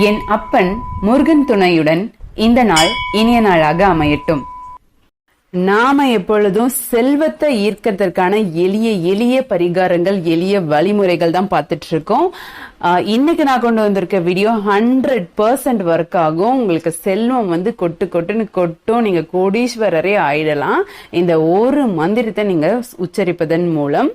என் அப்பன் முருகன் துணையுடன் இந்த நாள் இனிய நாளாக அமையட்டும். நாம எப்பொழுதும் செல்வத்தை ஈர்க்கறதற்கான எளிய எளிய பரிகாரங்கள் எளிய வழிமுறைகள் தான் பார்த்துட்டு இருக்கோம் இன்னைக்கு நான் கொண்டு வந்திருக்க வீடியோ ஹண்ட்ரட் பர்சன்ட் ஒர்க் ஆகும். உங்களுக்கு செல்வம் வந்து கொட்டு கொட்டுன்னு கொட்டும். நீங்க கோடீஸ்வரரே ஆயிடலாம். இந்த ஒரு மந்திரத்தை நீங்க உச்சரிப்பதன் மூலம்.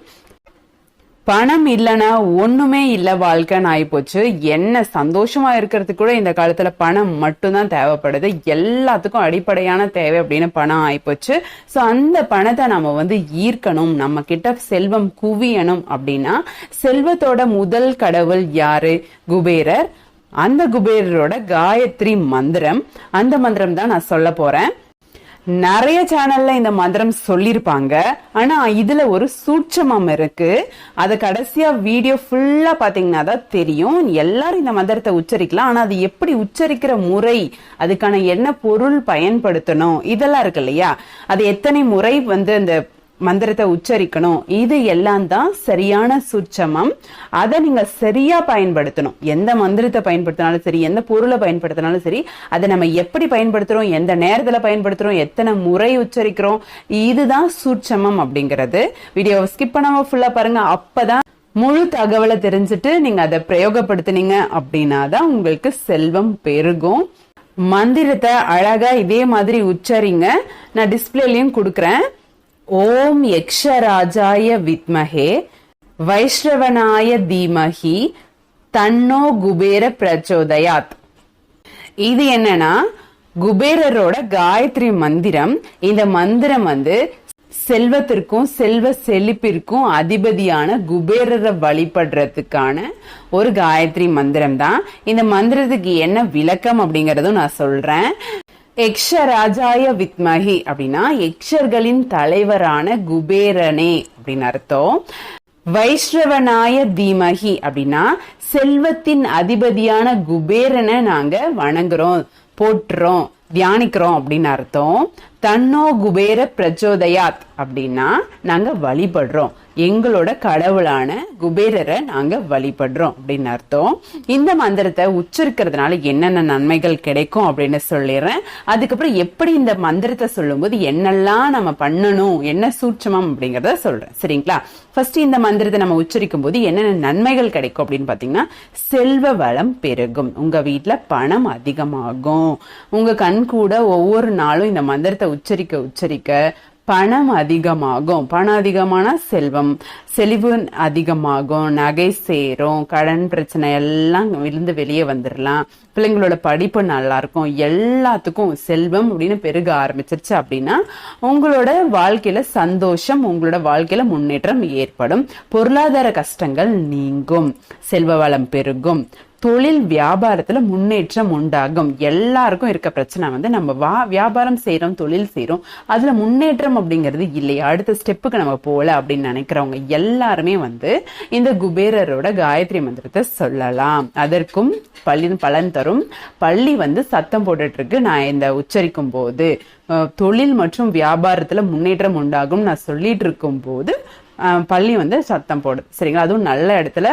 பணம் இல்லைன்னா ஒண்ணுமே இல்ல வாழ்க்கைன்னு ஆயிப்போச்சு என்ன சந்தோஷமா இருக்கிறதுக்கு கூட இந்த காலத்துல பணம் மட்டும்தான் தேவைப்படுது. எல்லாத்துக்கும் அடிப்படையான தேவை அப்படின்னு பணம் ஆயிப்போச்சு. சோ அந்த பணத்தை நம்ம வந்து ஈர்க்கணும். நம்ம கிட்ட செல்வம் குவியணும் அப்படின்னா செல்வத்தோட முதல் கடவுள் யாரு? குபேரர். அந்த குபேரரோட காயத்ரி மந்திரம். அந்த மந்திரம் தான் நான் சொல்ல போறேன். நிறைய சேனல்ல இந்த மந்திரம் சொல்லிருப்பாங்க. ஆனா இதுல ஒரு சூட்சமம் இருக்கு. அது கடைசியா வீடியோ ஃபுல்லா பாத்தீங்கன்னா தான் தெரியும். எல்லாரும் இந்த மந்திரத்தை உச்சரிக்கலாம். ஆனா அது எப்படி உச்சரிக்கிற முறை அதுக்கான என்ன பொருள் பயன்படுத்தணும் இதெல்லாம் இருக்கு இல்லையா? அது எத்தனை முறை வந்து அந்த மந்திரத்தை உச்சரிக்கணும். இது எல்லாம் தான் சரியான சுச்சமம் அதை நீங்க சரியா பயன்படுத்தணும். எந்த மந்திரத்தை பயன்படுத்தினாலும் சரி எந்த பொருளை பயன்படுத்தினாலும் சரி அதை நம்ம எப்படி பயன்படுத்துறோம் எந்த நேரத்துல பயன்படுத்துறோம் எத்தனை முறை உச்சரிக்கிறோம் இதுதான் சூட்சமம் அப்படிங்கிறது. வீடியோவை ஸ்கிப் பண்ணாம ஃபுல்லா பாருங்க. அப்பதான் முழு தகவலை தெரிஞ்சுட்டு நீங்க அதை பிரயோகப்படுத்தினீங்க அப்படின்னா தான் உங்களுக்கு செல்வம் பெருகும். மந்திரத்தை அழகா இதே மாதிரி உச்சரிங்க. நான் டிஸ்பிளேலயும் கொடுக்குறேன். ஓம் யக்ஷராஜாய வித்மஹே வைஷ்ணவனாய தீமஹி தன்னோ குபேர பிரச்சோதயாத். இது என்னன்னா குபேரரோட காயத்ரி மந்திரம். இந்த மந்திரம் வந்து செல்வத்திற்கும் செல்வ செழிப்பிற்கும் அதிபதியான குபேரரை வழிபடுறதுக்கான ஒரு காயத்ரி மந்திரம் தான் இந்த மந்திரத்துக்கு என்ன விளக்கம் அப்படிங்கறதும் நான் சொல்றேன். எக்ஷராஜாய வித்மஹி அப்படின்னா எக்ஷர்களின் தலைவரான குபேரனே அப்படின்னு அர்த்தம். வைஷ்ணவனாய தீமஹி அப்படின்னா செல்வத்தின் அதிபதியான குபேரனை நாங்க வணங்குறோம் போற்றுறோம் தியானிக்கிறோம் அப்படின்னு அர்த்தம். தன்னோ குபேர பிரச்சோதயாத் அப்படின்னா நாங்க வழிபடுறோம். எங்களோட கடவுளான குபேரரை நாங்க வழிபடுறோம் அப்படின்னு அர்த்தம். இந்த மந்திரத்தை உச்சரிக்கிறதுனால என்னென்ன நன்மைகள் கிடைக்கும் அப்படின்னு சொல்லிடுறேன். அதுக்கப்புறம் எப்படி இந்த மந்திரத்தை சொல்லும்போது என்னெல்லாம் நம்ம பண்ணணும் என்ன சூட்சமம் அப்படிங்கறத சொல்றேன். சரிங்களா? ஃபர்ஸ்ட் இந்த மந்திரத்தை நம்ம உச்சரிக்கும் போது என்னென்ன நன்மைகள் கிடைக்கும் அப்படின்னு பாத்தீங்கன்னா செல்வ வளம் பெருகும். உங்க வீட்டுல பணம் அதிகமாகும். உங்க கண் கூட ஒவ்வொரு நாளும் இந்த மந்திரத்தை உச்சரிக்க உச்சரிக்க பணம் அதிகமாகும். பணம் அதிகமான செல்வம். செழிவு அதிகமாகும். நகை சேரும். கடன் பிரச்சனை எல்லாம் விழுந்து வெளியே வந்துடலாம் பிள்ளைங்களோட படிப்பு நல்லா இருக்கும் எல்லாத்துக்கும் செல்வம் அப்படின்னு பெருக ஆரம்பிச்சிருச்சு அப்படின்னா உங்களோட வாழ்க்கையில சந்தோஷம் உங்களோட வாழ்க்கையில முன்னேற்றம் ஏற்படும். பொருளாதார கஷ்டங்கள் நீங்கும். செல்வ வளம் பெருகும். தொழில் வியாபாரத்துல முன்னேற்றம் உண்டாகும். எல்லாருக்கும் இருக்க பிரச்சனை வந்து நம்ம வா வியாபாரம் செய்யறோம் தொழில் செய்யறோம் அதுல முன்னேற்றம் அப்படிங்கிறது இல்லையா அடுத்த ஸ்டெப்புக்கு நம்ம போல அப்படின்னு நினைக்கிறவங்க எல்லாருமே வந்து இந்த குபேரரோட காயத்ரி மந்திரத்தை சொல்லலாம். அதற்கும் பள்ளி பலன் தரும். பள்ளி வந்து சத்தம் போட்டுட்டு இருக்கு நான் இந்த உச்சரிக்கும் போது தொழில் மற்றும் வியாபாரத்துல முன்னேற்றம் உண்டாகும் நான் சொல்லிட்டு இருக்கும் போது பள்ளி வந்து சத்தம் போடுது சரிங்களா? அதுவும் நல்ல இடத்துல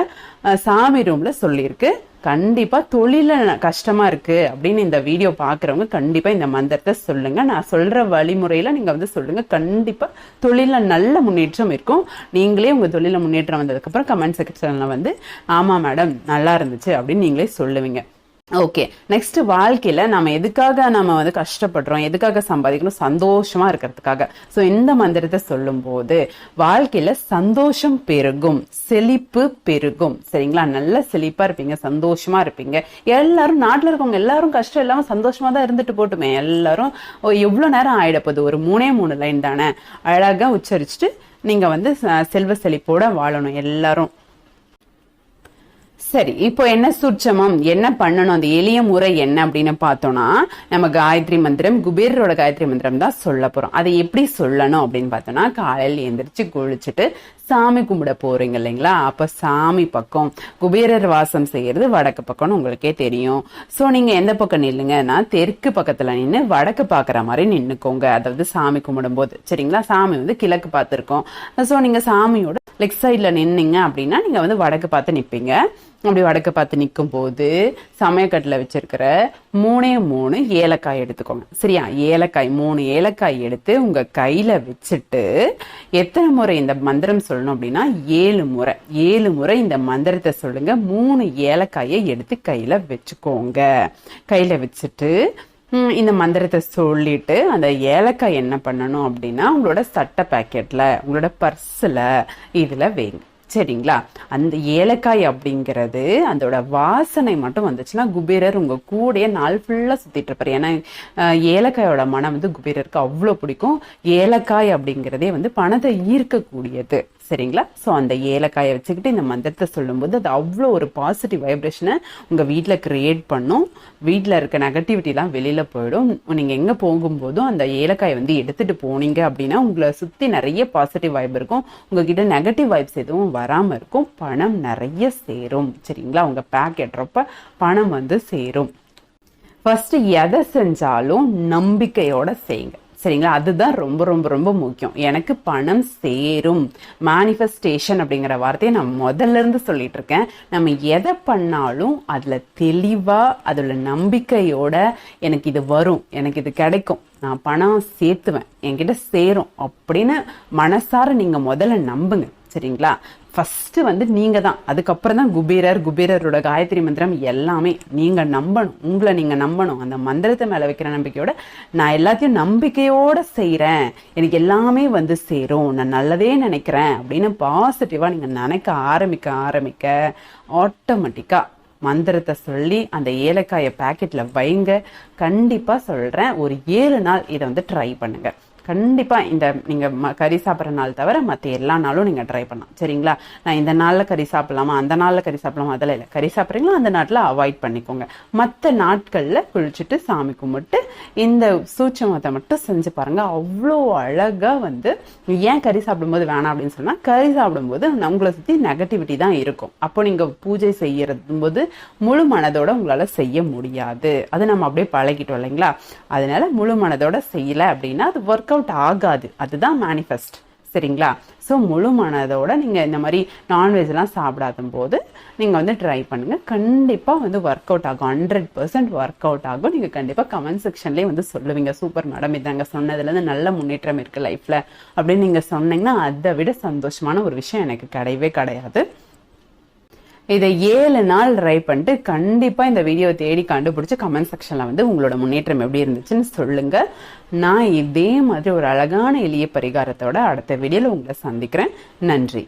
சாமி ரூம்ல சொல்லியிருக்கு. கண்டிப்பா தொழில கஷ்டமா இருக்கு அப்படின்னு இந்த வீடியோ பாக்குறவங்க கண்டிப்பா இந்த மந்திரத்தை சொல்லுங்க. நான் சொல்ற வழிமுறையில நீங்க வந்து சொல்லுங்க. கண்டிப்பா தொழில நல்ல முன்னேற்றம் இருக்கும். நீங்களே உங்க தொழில முன்னேற்றம் வந்ததுக்கு அப்புறம் கமெண்ட் செக்ஷன்ல வந்து ஆமா மேடம் நல்லா இருந்துச்சு அப்படின்னு நீங்களே சொல்லுவீங்க. ஓகே நெக்ஸ்ட் வாழ்க்கையில நம்ம எதுக்காக நம்ம வந்து கஷ்டப்படுறோம்? எதுக்காக சம்பாதிக்கணும்? சந்தோஷமா இருக்கிறதுக்காக. ஸோ இந்த மந்திரத்தை சொல்லும் போது வாழ்க்கையில சந்தோஷம் பெருகும் செழிப்பு பெருகும். சரிங்களா? நல்ல செழிப்பா இருப்பீங்க சந்தோஷமா இருப்பீங்க. எல்லாரும் நாட்டில் இருக்கவங்க எல்லாரும் கஷ்டம் இல்லாம சந்தோஷமா தான் இருந்துட்டு போட்டுமே. எல்லாரும் ஓ, எவ்வளவு நேரம் ஆயிட ஒரு மூணே மூணு லைன் தானே. அழகா உச்சரிச்சுட்டு நீங்க வந்து செல்வ செழிப்போட வாழணும் எல்லாரும். சரி இப்போ என்ன சுட்சமம்? என்ன பண்ணணும்? அந்த எளிய முறை என்ன அப்படின்னு பார்த்தோம்னா நம்ம காயத்ரி மந்திரம் குபேரரோட காயத்ரி மந்திரம் தான் சொல்ல போறோம். அதை எப்படி சொல்லணும் அப்படின்னு பார்த்தோம்னா காலையில் எந்திரிச்சு குளிச்சுட்டு சாமி கும்பிட போறீங்க இல்லைங்களா? அப்ப சாமி பக்கம் குபேரர் வாசம் செய்யறது வடக்கு பக்கம்னு உங்களுக்கே தெரியும். சோ நீங்க எந்த பக்கம் நில்லுங்கன்னா தெற்கு பக்கத்துல நின்னு வடக்கு பாக்குற மாதிரி நின்னுக்கோங்க. அதாவது சாமி கும்பிடும் போது சரிங்களா? சாமி வந்து கிழக்கு பார்த்துருக்கோம். சோ நீங்க சாமியோட லெஃப்ட் சைட்ல நின்னீங்க அப்படின்னா நீங்க வந்து வடக்கு பார்த்து நிப்பீங்க. அப்படி வடக்கு பார்த்து நிற்கும் போது சமயக்கட்டில் வச்சிருக்கிற மூணே மூணு ஏலக்காய் எடுத்துக்கோங்க. சரியா? ஏலக்காய் மூணு ஏலக்காய் எடுத்து உங்க கையில வச்சுட்டு எத்தனை முறை இந்த மந்திரம் சொல்லணும் அப்படின்னா ஏழு முறை. ஏழு முறை இந்த மந்திரத்தை சொல்லுங்க. மூணு ஏலக்காயை எடுத்து கையில வச்சுக்கோங்க. கையில வச்சுட்டு இந்த மந்திரத்தை சொல்லிட்டு அந்த ஏலக்காய் என்ன பண்ணணும் அப்படின்னா உங்களோட சட்டை பாக்கெட்ல உங்களோட பர்ஸ்ல இதுல வைங்க. சரிங்களா? அந்த ஏலக்காய் அப்படிங்கிறது அதோட வாசனை மட்டும் வந்துச்சுன்னா குபேரர் உங்க கூடயே நாள் ஃபுல்லா சுத்திட்டு இருப்பாரு. ஏன்னா ஏலக்காயோட மனம் வந்து குபேரருக்கு அவ்வளோ பிடிக்கும். ஏலக்காய் அப்படிங்கிறதே வந்து பணத்தை ஈர்க்கக்கூடியது. சரிங்களா? ஸோ அந்த ஏலக்காயை வச்சுக்கிட்டு இந்த மந்திரத்தை சொல்லும்போது அது அவ்வளோ ஒரு பாசிட்டிவ் வைப்ரேஷனை உங்கள் வீட்டில் க்ரியேட் பண்ணும். வீட்டில் இருக்க நெகட்டிவிட்டிலாம் வெளியில் போயிடும். நீங்கள் எங்கே போகும்போதும் அந்த ஏலக்காயை வந்து எடுத்துகிட்டு போனீங்க அப்படின்னா உங்களை சுற்றி நிறைய பாசிட்டிவ் வைப் இருக்கும். உங்ககிட்ட நெகட்டிவ் வைப்ஸ் எதுவும் வராமல் இருக்கும். பணம் நிறைய சேரும். சரிங்களா? உங்கள் பேக் எட்டுறப்ப பணம் வந்து சேரும். ஃபஸ்ட்டு எதை செஞ்சாலும் நம்பிக்கையோடு செய்யுங்க. சரிங்களா? அதுதான் ரொம்ப ரொம்ப ரொம்ப முக்கியம். எனக்கு பணம் சேரும். மேனிஃபெஸ்டேஷன் அப்படிங்கிற வார்த்தையை நான் முதல்ல இருந்து சொல்லிட்டு இருக்கேன். நம்ம எதை பண்ணாலும் அதுல தெளிவா அதுல நம்பிக்கையோட எனக்கு இது வரும். எனக்கு இது கிடைக்கும். நான் பணம் சேர்த்துவேன். என்கிட்ட சேரும் அப்படின்னு மனசார நீங்க முதல்ல நம்புங்க. சரிங்களா? ஃபஸ்ட்டு வந்து நீங்கள் தான். அதுக்கப்புறம் தான் குபேரர் குபேரரோட காயத்ரி மந்திரம் எல்லாமே நீங்கள் நம்பணும். உங்களை நீங்கள் நம்பணும். அந்த மந்திரத்தை மேலே வைக்கிற நம்பிக்கையோட நான் எல்லாத்தையும் நம்பிக்கையோடு செய்கிறேன் எனக்கு எல்லாமே வந்து சேரும். நான் நல்லதே நினைக்கிறேன் அப்படின்னு பாசிட்டிவாக நீங்கள் நினைக்க ஆரம்பிக்க ஆரம்பிக்க ஆட்டோமேட்டிக்காக மந்திரத்தை சொல்லி அந்த ஏலக்காயை பேக்கெட்டில் வைங்க. கண்டிப்பாக சொல்கிறேன் ஒரு ஏழு நாள் இதை வந்து ட்ரை பண்ணுங்கள் கண்டிப்பாக இந்த நீங்கள் ம- கறி சாப்பிட்ற நாள் தவிர மற்ற எல்லா நாளும் நீங்கள் ட்ரை பண்ணலாம். சரிங்களா? நான் இந்த நாளில் கறி சாப்பிட்லாமா? அந்த நாளில் கறி சாப்பிடலாமா? அதெல்லாம் இல்லை. கறி சாப்பிட்றீங்களா? அந்த நாட்டில் அவாய்ட் பண்ணிக்கோங்க. மற்ற நாட்களில் குளிச்சுட்டு சாமி கும்பிட்டு இந்த சூட்சமத்தை மட்டும் செஞ்சு பாருங்கள் அவ்வளோ அழகாக வந்து ஏன் கறி சாப்பிடும்போது வேணாம் அப்படின்னு சொன்னால் கறி சாப்பிடும்போது உங்களை சுற்றி நெகட்டிவிட்டி தான் இருக்கும். அப்போ நீங்கள் பூஜை செய்யறது போது முழு மனதோட உங்களால் செய்ய முடியாது. அது நம்ம அப்படியே பழகிட்டோம் இல்லைங்களா? அதனால முழு மனதோட செய்யலை அப்படின்னா அது ஒர்க் அவுட் ஆகாது. அதுதான் மேனிஃபெஸ்ட் சரிங்களா? ஸோ முழு மனதோட நீங்கள் இந்த மாதிரி நான்வெஜ்லாம் சாப்பிடாத போது நீங்கள் வந்து ட்ரை பண்ணுங்கள் கண்டிப்பாக வந்து ஒர்க் அவுட் ஆகும். ஹண்ட்ரட் பர்சன்ட் ஒர்க் அவுட் ஆகும். நீங்கள் கண்டிப்பாக கமெண்ட் செக்ஷன்லேயே வந்து சொல்லுவீங்க. சூப்பர் மேடம் இதாங்க சொன்னதுலேருந்து நல்ல முன்னேற்றம் இருக்குது லைஃப்பில் அப்படின்னு நீங்கள் சொன்னீங்கன்னா அதை விட சந்தோஷமான ஒரு விஷயம் எனக்கு கிடையவே கிடையாது. இதை ஏழு நாள் ட்ரை பண்ணிட்டு கண்டிப்பாக இந்த வீடியோவை தேடி கண்டுபிடிச்சி கமெண்ட் செக்ஷனில் வந்து உங்களோட முன்னேற்றம் எப்படி இருந்துச்சுன்னு சொல்லுங்க. நான் இதே மாதிரி ஒரு அழகான எளிய பரிகாரத்தோட அடுத்த வீடியோவில் உங்களை சந்திக்கிறேன். நன்றி.